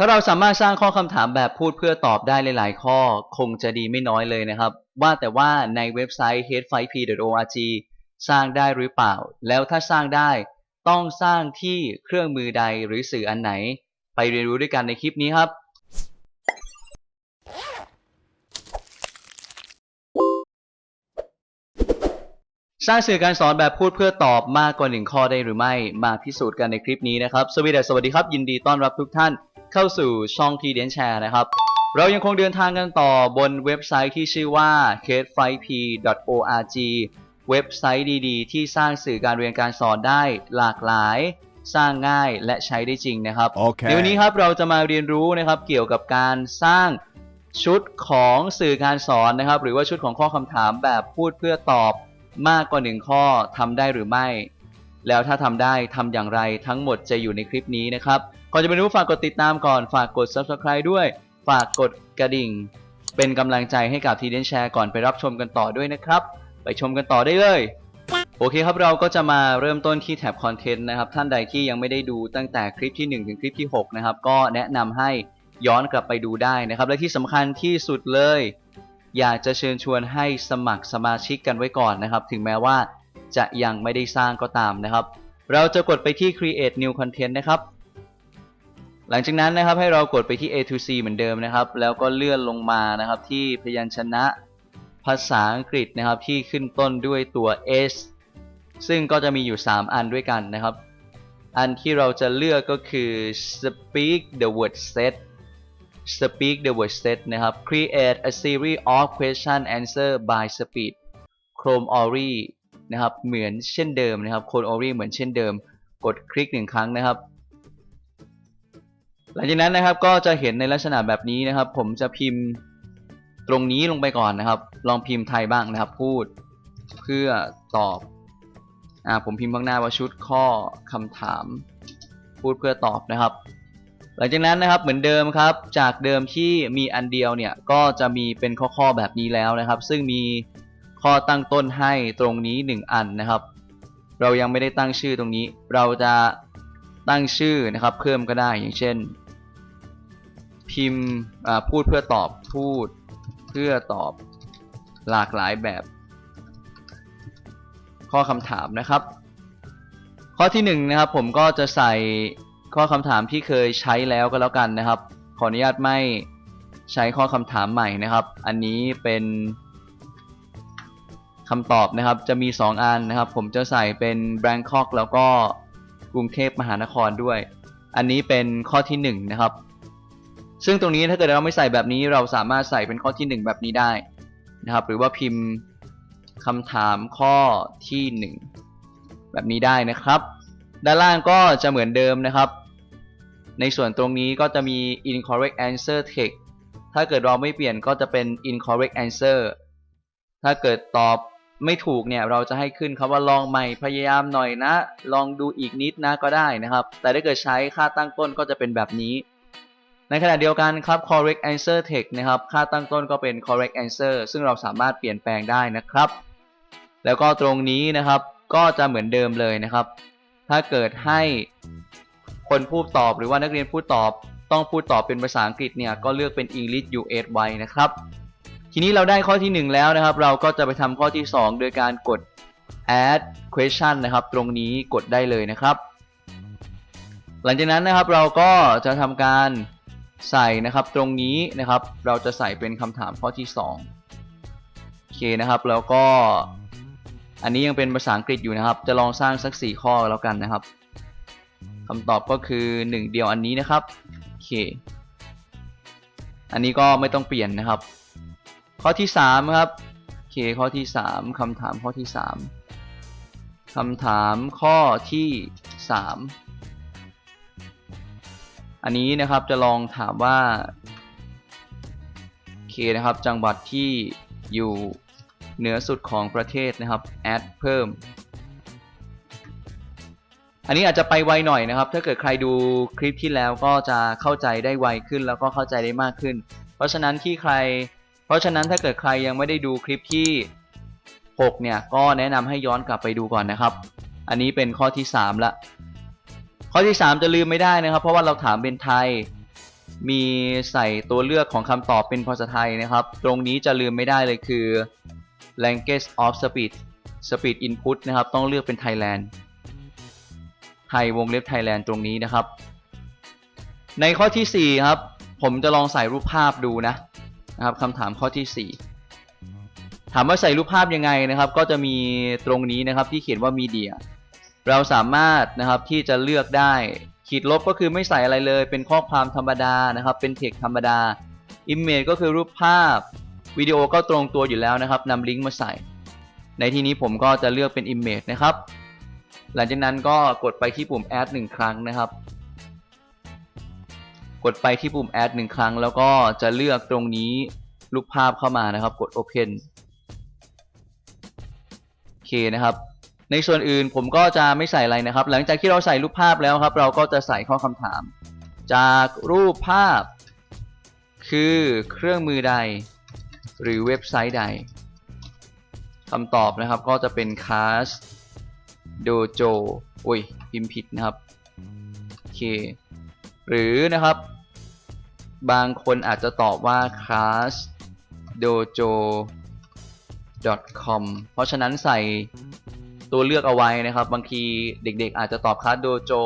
ถ้าเราสามารถสร้างข้อคำถามแบบพูดเพื่อตอบได้หลาย ๆ ข้อ คงจะดีไม่น้อยเลยนะครับ ว่าแต่ว่าในเว็บไซต์ head5p.org สร้างได้หรือเปล่า แล้วถ้าสร้างได้ต้องสร้างที่เครื่องมือใดหรือสื่ออันไหน ไปเรียนรู้ด้วยกันในคลิปนี้ครับสร้างสื่อการสอนแบบพูดเพื่อตอบมากกว่าหนึ่งข้อได้หรือไม่ มาพิสูจน์กันในคลิปนี้นะครับ สวัสดีสวัสดีครับ ยินดีต้อนรับทุกท่าน เข้าสู่ช่องทีเดียนแชร์นะครับ เรายังคงเดินทางกันต่อบนเว็บไซต์ที่ชื่อว่า c a s e 5 p org เว็บไซต์ดีๆ ที่สร้างสื่อการเรียนการสอนได้หลากหลาย สร้างง่ายและใช้ได้จริงนะครับ Okay. ในวันนี้ครับเราจะมาเรียนรู้นะครับเกี่ยวกับการสร้างชุดของสื่อการสอนนะครับ หรือว่าชุดของข้อคำถามแบบพูดเพื่อตอบมากกว่าหนึ่งข้อทำได้หรือไม่ แล้วถ้าทำได้ทำอย่างไรทั้งหมดจะอยู่ในคลิปนี้นะครับก่อนจะไปรู้ฝากกดติดตามก่อนฝากกด subscribe ด้วย ฝากกดกระดิ่ง เป็นกำลังใจให้กับทีเดนแชร์ก่อนไปรับชมกันต่อด้วยนะครับ ไปชมกันต่อได้เลยโอเคครับเราก็จะมาเริ่มต้นที่แท็บคอนเทนต์นะครับท่านใดที่ยังไม่ได้ดูตั้งแต่คลิปที่ 1 ถึงคลิปที่ 6 นะครับ ก็แนะนำให้ย้อนกลับไปดูได้นะครับ และที่สำคัญที่สุดเลย อยากจะเชิญชวนให้สมัครสมาชิกกันไว้ก่อนนะครับ ถึงแม้ว่า จะยังไม่ได้สร้างก็ตามนะครับ เราจะกดไปที่ create new content นะครับหลังจากนั้นนะครับให้เรากดไปที่ A to C เหมือนเดิมนะครับ แล้วก็เลื่อนลงมานะครับที่พยัญชนะภาษาอังกฤษนะครับที่ขึ้นต้นด้วยตัว S ซึ่งก็จะมีอยู่ 3 อันด้วยกันนะครับ อันที่เราจะเลือกก็คือ speak the word set speak the word set นะครับ create a series of question answer by speed chrome ori นะครับเหมือนเช่นเดิมนะครับ chrome ori เหมือนเช่นเดิม กดคลิกหนึ่งครั้งนะครับ หลังจากนั้นนะครับก็จะเห็นในลักษณะแบบนี้นะครับ ผมจะพิมพ์ตรงนี้ลงไปก่อนนะครับ ลองพิมพ์ไทยบ้างนะครับ พูดเพื่อตอบอ่าผมพิมพ์ข้างหน้าว่าชุดข้อคำถาม พูดเพื่อตอบนะครับ หลังจากนั้นนะครับเหมือนเดิมครับ จากเดิมที่มีอันเดียวเนี่ยก็จะมีเป็นข้อๆแบบนี้แล้วนะครับ ซึ่งมี ข้อตั้งต้นให้ตรงนี้ 1 อันนะครับ เรายังไม่ได้ตั้งชื่อตรงนี้ เราจะตั้งชื่อนะครับ เพิ่มก็ได้อย่างเช่น พิมพ์พูดเพื่อตอบพูดเพื่อตอบหลากหลายแบบ ข้อคำถามนะครับ ข้อที่1นงนะครับผมก็จะใส่ข้อคำถามที่เคยใช้แล้วก็แล้วกันนะครับ ขออนุญาตไม่ใช้ข้อคำถามใหม่นะครับ อันนี้เป็น คำตอบนะครับจะมี 2 อันนะครับ ผมจะใส่เป็น Bangkok แล้วก็กรุงเทพมหานครด้วย อันนี้เป็นข้อที่ 1 นะครับ ซึ่งตรงนี้ถ้าเกิดเราไม่ใส่แบบนี้เราสามารถใส่เป็นข้อที่ 1 แบบนี้ได้นะครับ หรือว่าพิมพ์คำถามข้อที่ 1 แบบนี้ได้นะครับ ด้านล่างก็จะเหมือนเดิมนะครับ ในส่วนตรงนี้ก็จะมี incorrect answer text ถ้าเกิดเราไม่เปลี่ยนก็จะเป็น incorrect answer ถ้าเกิดตอบ ไม่ถูกเนี่ยเราจะให้ขึ้นคำว่าลองใหม่พยายามหน่อยนะ ลองดูอีกนิดนะก็ได้นะครับ แต่ถ้าเกิดใช้ค่าตั้งต้นก็จะเป็นแบบนี้ ในขณะเดียวกันครับ correct answer text นะครับค่าตั้งต้นก็เป็น correct answer ซึ่งเราสามารถเปลี่ยนแปลงได้นะครับ แล้วก็ตรงนี้นะครับก็จะเหมือนเดิมเลยนะครับ ถ้าเกิดให้คนพูดตอบหรือว่านักเรียนพูดตอบต้องพูดตอบเป็นภาษาอังกฤษเนี่ยก็เลือกเป็น English US ไว้นะครับ ทีนี้เราได้ข้อที่ 1 แล้วนะครับ เราก็จะไปทำข้อที่ 2 โดยการกด add question นะครับ ตรงนี้กดได้เลยนะครับ หลังจากนั้นนะครับเราก็จะทำการใส่นะครับตรงนี้นะครับ เราจะใส่เป็นคำถามข้อที่ 2 โอเคนะครับ แล้วก็อันนี้ยังเป็นภาษาอังกฤษอยู่นะครับ จะลองสร้างสัก 4 ข้อแล้วกันนะครับคำตอบก็คือ 1 เดียวอันนี้นะครับ โอเค อันนี้ก็ไม่ต้องเปลี่ยนนะครับ ข้อที่3ครับโอเคข้อที่3คำถามข้อที่3คำถามข้อที่3อันนี้นะครับจะลองถามว่าโอเคนะครับจังหวัดที่อยู่เหนือสุดของประเทศนะครับ add เพิ่ม อันนี้อาจจะไปไวหน่อยนะครับ ถ้าเกิดใครดูคลิปที่แล้วก็จะเข้าใจได้ไวขึ้นแล้วก็เข้าใจได้มากขึ้น เพราะฉะนั้นที่ใคร เพราะฉะนั้นถ้าเกิดใครยังไม่ได้ดูคลิปที่ 6 เนี่ย ก็แนะนำให้ย้อนกลับไปดูก่อนนะครับ อันนี้เป็นข้อที่ 3 ละ ข้อที่ 3 จะลืมไม่ได้นะครับ เพราะว่าเราถามเป็นไทย มีใส่ตัวเลือกของคำตอบเป็นภาษาไทยนะครับ ตรงนี้จะลืมไม่ได้เลยคือ language of speed speed input นะครับ ต้องเลือกเป็น Thailand ไทยวงเล็บ Thailand ตรงนี้นะครับ ในข้อทีสี่4 ครับ ผมจะลองใส่รูปภาพดูนะ นะครับคำถามข้อที่ 4 ถามว่าใส่รูปภาพยังไงนะครับ ก็จะมีตรงนี้นะครับที่เขียนว่า media เราสามารถนะครับที่จะเลือกได้ขีดลบก็คือไม่ใส่อะไรเลย เป็นข้อความธรรมดานะครับ เป็นเทคธรรมดา image ก็คือรูปภาพวิดีโอก็ตรงตัวอยู่แล้วนะครับนำลิงก์มาใส่ ในที่นี้ผมก็จะเลือกเป็น image นะครับ หลังจากนั้นก็กดไปที่ปุ่ม add หนึ่งครั้งนะครับ กดไปที่ปุ่ม add หนึ่งครั้ง แล้วก็จะเลือกตรงนี้รูปภาพเข้ามานะครับ กด open โอเคนะครับ ในส่วนอื่นผมก็จะไม่ใส่อะไรนะครับ หลังจากที่เราใส่รูปภาพแล้วครับ เราก็จะใส่ข้อคำถาม จากรูปภาพ คือเครื่องมือใด หรือเว็บไซต์ใดคำตอบนะครับก็จะเป็น class dojo อุ้ยพิมพ์ผิดนะครับ โอเค หรือนะครับ บางคนอาจจะตอบว่า class dojo com เพราะฉะนั้นใส่ตัวเลือกเอาไว้นะครับ บางทีเด็กๆ อาจจะตอบ class dojo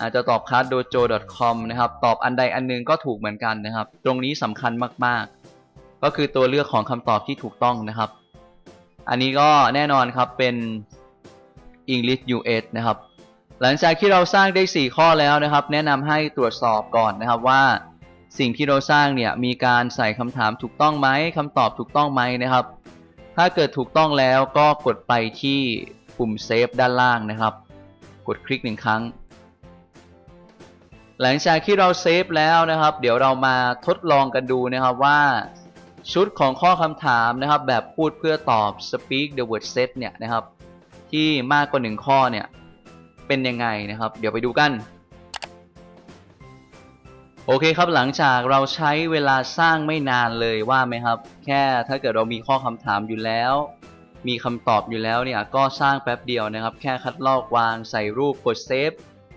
อาจจะตอบ class dojo com นะครับ ตอบอันใดอันหนึงก็ถูกเหมือนกันนะครับ ตรงนี้สำคัญมากๆ ก็คือตัวเลือกของคำตอบที่ถูกต้องนะครับ อันนี้ก็แน่นอนครับเป็น English US นะครับ หลังจากที่เราสร้างได้ 4 ข้อแล้วนะครับ แนะนำให้ตรวจสอบก่อนนะครับว่าสิ่งที่เราสร้างเนี่ยมีการใส่คำถามถูกต้องไหมคำตอบถูกต้องไหมนะครับ ถ้าเกิดถูกต้องแล้วก็กดไปที่ปุ่มเซฟด้านล่างนะครับ กดคลิกหนึ่งครั้ง หลังจากที่เราเซฟแล้วนะครับ เดี๋ยวเรามาทดลองกันดูนะครับว่าชุดของข้อคำถามนะครับ แบบพูดเพื่อตอบ speak the word set เนี่ยนะครับ ที่มากกว่าหนึ่งข้อเนี่ย เป็นยังไงนะครับ เดี๋ยวไปดูกัน โอเคครับหลังจากเราใช้เวลาสร้างไม่นานเลยว่าไหมครับ แค่ถ้าเกิดเรามีข้อคำถามอยู่แล้ว มีคำตอบอยู่แล้วเนี่ยก็สร้างแป๊บเดียวนะครับ แค่คัดลอกวางใส่รูปกดเซฟ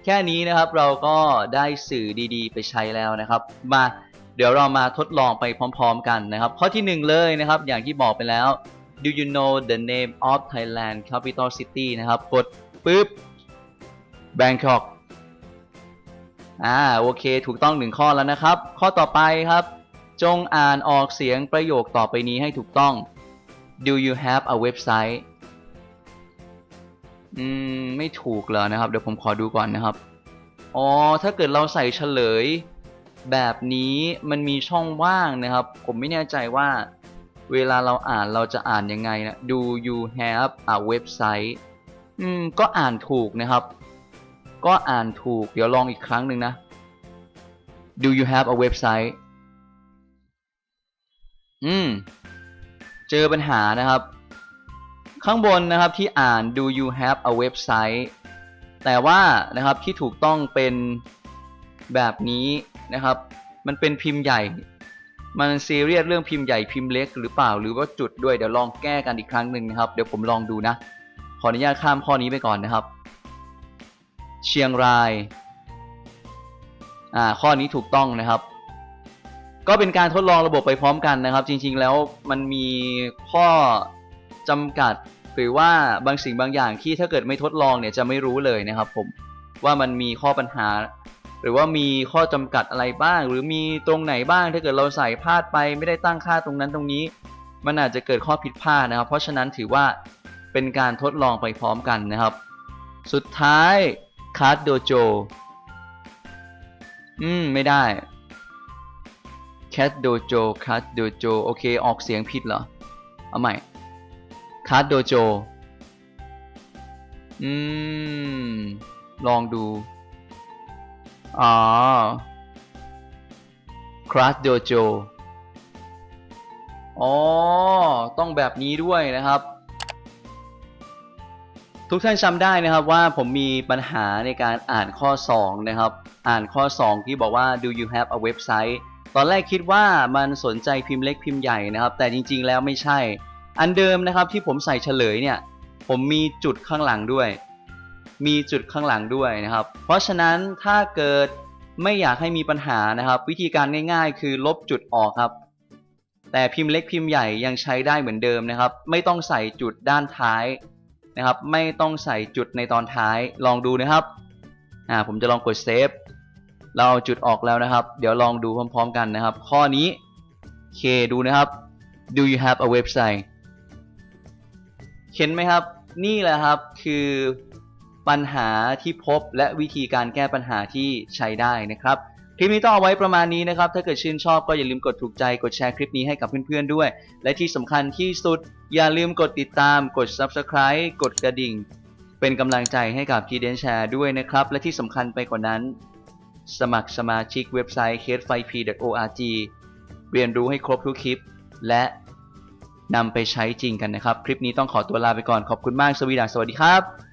แค่นี้นะครับเราก็ได้สื่อดีๆ ไปใช้แล้วนะครับ มาเดี๋ยวเรามาทดลองไปพร้อมๆกันนะครับ ข้อที่หนึ่งเลยนะครับ อย่างที่บอกไปแล้ว Do you know the name of Thailand capital city นะครับ กดปุ๊บ Bangkok อ่าโอเค ถูกต้องหนึ่งข้อแล้วนะครับ ข้อต่อไปครับ จงอ่านออกเสียงประโยคต่อไปนี้ให้ถูกต้อง Do you have a website อืม ไม่ถูกแล้วนะครับ เดี๋ยวผมขอดูก่อนนะครับ อ๋อ ถ้าเกิดเราใส่เฉลย แบบนี้มันมีช่องว่างนะครับ ผมไม่แน่ใจว่า เวลาเราอ่านเราจะอ่านยังไงนะ Do you have a website อืม ก็อ่านถูกนะครับ ก็อ่านถูก เดี๋ยวลองอีกครั้งหนึ่งนะ Do you have a website อืม เจอปัญหานะครับ ข้างบนนะครับที่อ่าน Do you have a website แต่ว่านะครับที่ถูกต้องเป็นแบบนี้นะครับ มันเป็นพิมพ์ใหญ่ มันซีเรียสเรื่องพิมพ์ใหญ่พิมพ์เล็กหรือเปล่า หรือว่าจุดด้วยเดี๋ยวลองแก้กันอีกครั้งหนึ่งนะครับ เดี๋ยวผมลองดูนะ ขออนุญาตข้ามข้อนี้ไปก่อนนะครับ เชียงราย อ่า ข้อนี้ถูกต้องนะครับ ก็เป็นการทดลองระบบไปพร้อมกันนะครับ จริง ๆ แล้วมันมีข้อจำกัดหรือว่าบางสิ่งบางอย่างที่ถ้าเกิดไม่ทดลองเนี่ยจะไม่รู้เลยนะครับ ผมว่ามันมีข้อปัญหา หรือว่ามีข้อจำกัดอะไรบ้าง หรือมีตรงไหนบ้างถ้าเกิดเราใส่พลาดไปไม่ได้ตั้งค่าตรงนั้นตรงนี้ มันอาจจะเกิดข้อผิดพลาดนะครับ เพราะฉะนั้นถือว่าเป็นการทดลองไปพร้อมกันนะครับ สุดท้าย คาร์ดโดโจ อืม ไม่ได้ Cat Dojo Cat Dojo โอเค ออกเสียงผิดเหรอ เอาใหม่ Cat Dojo อืม ลองดู อ๋อ Crash Dojo อ๋อ ต้องแบบนี้ด้วยนะครับ ทุกท่านจำได้นะครับว่าผมมีปัญหาในการอ่านข้อ 2 นะครับ อ่านข้อ 2 ที่บอกว่า do you have a website ตอนแรกคิดว่ามันสนใจพิมพ์เล็กพิมพ์ใหญ่นะครับ แต่จริงๆแล้วไม่ใช่ อันเดิมนะครับที่ผมใส่เฉลยเนี่ย ผมมีจุดข้างหลังด้วย มีจุดข้างหลังด้วยนะครับ เพราะฉะนั้นถ้าเกิดไม่อยากให้มีปัญหานะครับ วิธีการง่ายๆ คือลบจุดออกครับ แต่พิมพ์เล็กพิมพ์ใหญ่ยังใช้ได้เหมือนเดิมนะครับ ไม่ต้องใส่จุดด้านท้าย นะครับ ไม่ต้องใส่จุดในตอนท้ายลองดูนะครับอ่าผมจะลองกดเซฟเราเอาจุดออกแล้วนะครับ เดี๋ยวลองดูพร้อมๆกันนะครับ ข้อนี้เคดูนะครับ Do you have a website เห็นไหมครับ นี่แหละครับคือปัญหาที่พบและวิธีการแก้ปัญหาที่ใช้ได้นะครับ คลิปนี้ต้องเอาไว้ประมาณนี้นะครับ ถ้าเกิดชื่นชอบก็อย่าลืมกดถูกใจ กดแชร์คลิปนี้ให้กับเพื่อนๆด้วย และที่สำคัญที่สุดอย่าลืมกดติดตาม กด Subscribe กดกระดิ่ง เป็นกำลังใจให้กับ g d n Share ด้วยนะครับ และที่สำคัญไปกว่านั้น สมัครสมาชิกเว็บไซต์ c a s e 5 p org เรียนรู้ให้ครบทุกคลิป และนำไปใช้จริงกันนะครับ คลิปนี้ต้องขอตัวลาไปก่อนขอบคุณมากสวีดัสวัสดีครับ